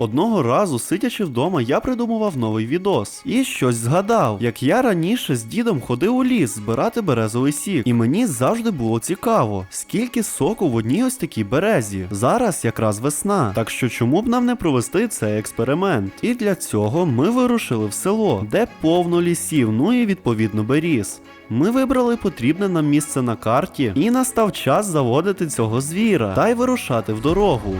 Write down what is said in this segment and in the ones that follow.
Одного разу, сидячи вдома, я придумував новий відос і щось згадав, як я раніше з дідом ходив у ліс збирати березовий сік, і мені завжди було цікаво, скільки соку в одній ось такій березі. Зараз якраз весна, так що чому б нам не провести цей експеримент? І для цього ми вирушили в село, де повно лісів, ну і відповідно беріз. Ми вибрали потрібне нам місце на карті, і настав час заводити цього звіра та й вирушати в дорогу.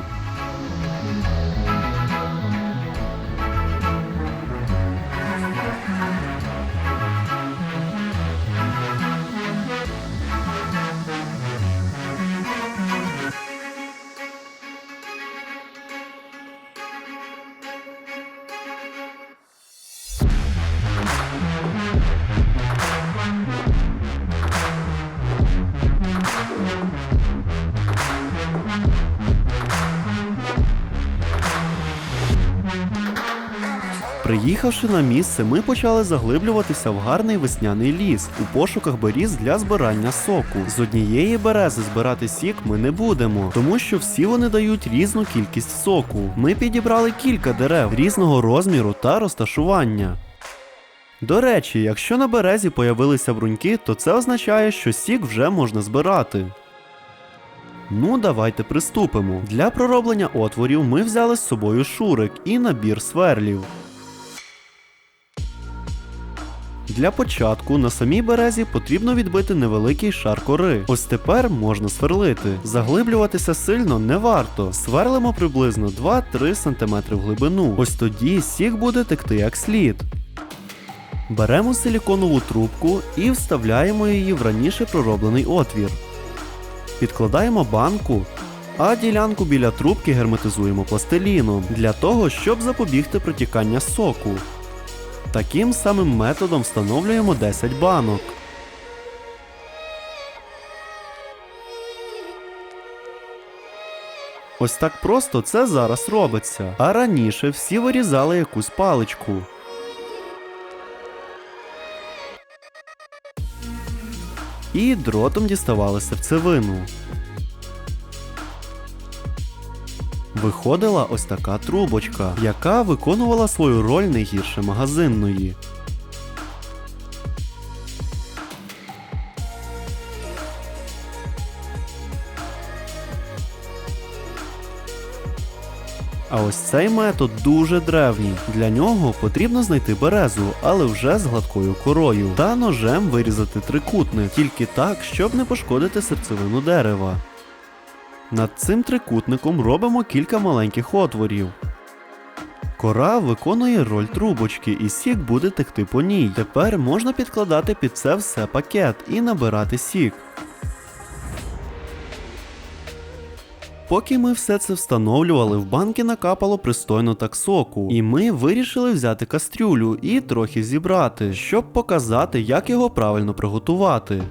Приїхавши на місце, ми почали заглиблюватися в гарний весняний ліс у пошуках беріз для збирання соку. З однієї берези збирати сік ми не будемо, тому що всі вони дають різну кількість соку. Ми підібрали кілька дерев різного розміру та розташування. До речі, якщо на березі появилися бруньки, то це означає, що сік вже можна збирати. Ну, давайте приступимо. Для пророблення отворів ми взяли з собою шурик і набір сверлів. Для початку на самій березі потрібно відбити невеликий шар кори. Ось тепер можна сверлити. Заглиблюватися сильно не варто. Сверлимо приблизно 2-3 см в глибину. Ось тоді сік буде текти як слід. Беремо силіконову трубку і вставляємо її в раніше пророблений отвір. Підкладаємо банку, а ділянку біля трубки герметизуємо пластиліном для того, щоб запобігти протікання соку. Таким самим методом встановлюємо 10 банок. Ось так просто це зараз робиться. А раніше всі вирізали якусь паличку. І дротом діставали серцевину. Виходила ось така трубочка, яка виконувала свою роль не гірше магазинної. А ось цей метод дуже древній. Для нього потрібно знайти березу, але вже з гладкою корою, та ножем вирізати трикутник, тільки так, щоб не пошкодити серцевину дерева. Над цим трикутником робимо кілька маленьких отворів. Кора виконує роль трубочки, і сік буде текти по ній. Тепер можна підкладати під це все пакет і набирати сік. Поки ми все це встановлювали, в банки накапало пристойно так соку, і ми вирішили взяти кастрюлю і трохи зібрати, щоб показати, як його правильно приготувати.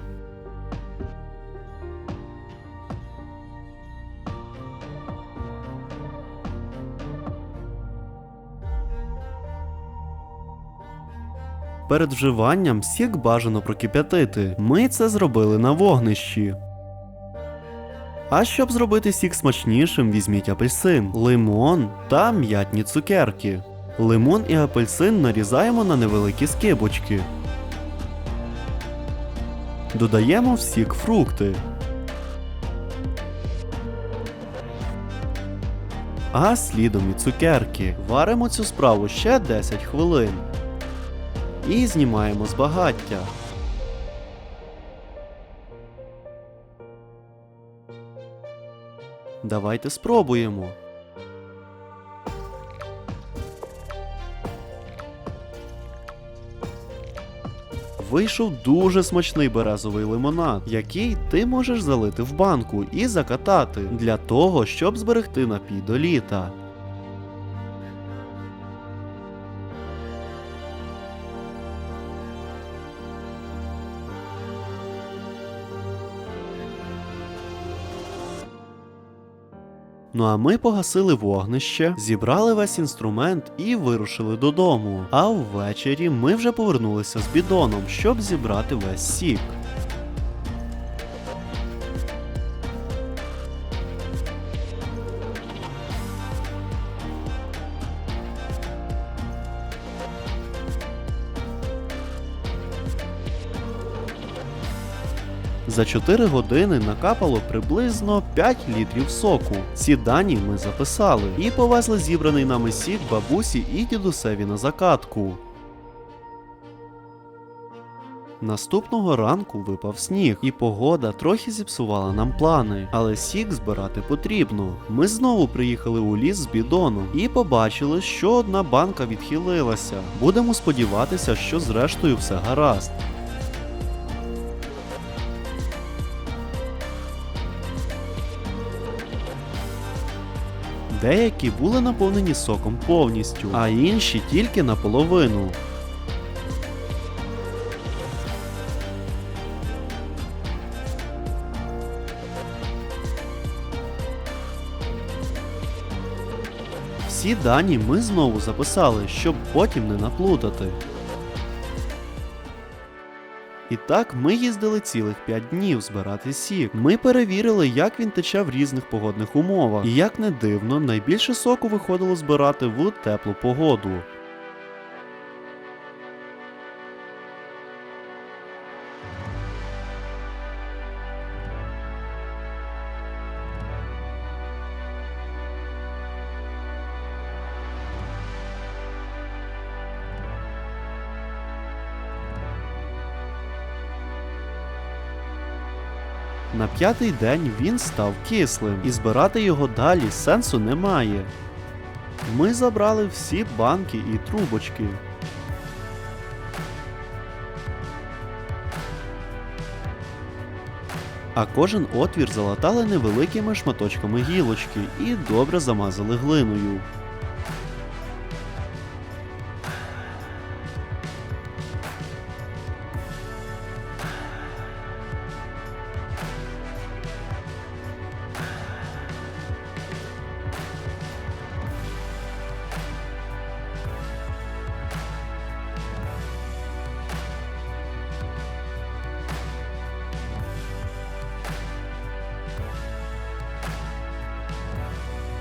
Перед вживанням сік бажано прокип'ятити. Ми це зробили на вогнищі. А щоб зробити сік смачнішим, візьміть апельсин, лимон та м'ятні цукерки. Лимон і апельсин нарізаємо на невеликі скибочки. Додаємо в сік фрукти. А слідом і цукерки. Варимо цю справу ще 10 хвилин. І знімаємо з багаття. Давайте спробуємо. Вийшов дуже смачний березовий лимонад, який ти можеш залити в банку і закатати для того, щоб зберегти напій до літа. Ну а ми погасили вогнище, зібрали весь інструмент і вирушили додому. А ввечері ми вже повернулися з бідоном, щоб зібрати весь сік. За 4 години накапало приблизно 5 літрів соку. Ці дані ми записали і повезли зібраний нами сік бабусі і дідусеві на закатку. Наступного ранку випав сніг, і погода трохи зіпсувала нам плани, але сік збирати потрібно. Ми знову приїхали у ліс з бідоном і побачили, що одна банка відхилилася. Будемо сподіватися, що зрештою все гаразд. Деякі були наповнені соком повністю, а інші тільки наполовину. Всі дані ми знову записали, щоб потім не наплутати. І так ми їздили цілих 5 днів збирати сік. Ми перевірили, як він тече в різних погодних умовах. І як не дивно, найбільше соку виходило збирати в теплу погоду. На п'ятий день він став кислим, і збирати його далі сенсу немає. Ми забрали всі банки і трубочки. А кожен отвір залатали невеликими шматочками гілочки і добре замазали глиною.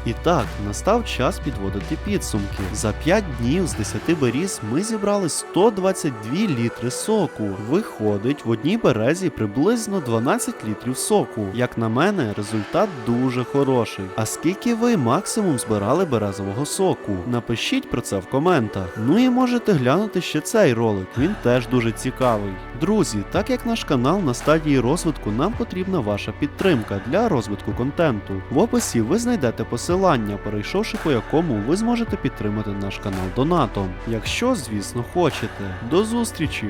І так, настав час підводити підсумки. За 5 днів з 10 беріз ми зібрали 122 літри соку. Виходить, в одній березі приблизно 12 літрів соку. Як на мене, результат дуже хороший. А скільки ви максимум збирали березового соку? Напишіть про це в коментах. Ну і можете глянути ще цей ролик, він теж дуже цікавий. Друзі, так як наш канал на стадії розвитку, нам потрібна ваша підтримка для розвитку контенту. В описі ви знайдете посилання, перейшовши по якому ви зможете підтримати наш канал донатом. Якщо, звісно, хочете. До зустрічі!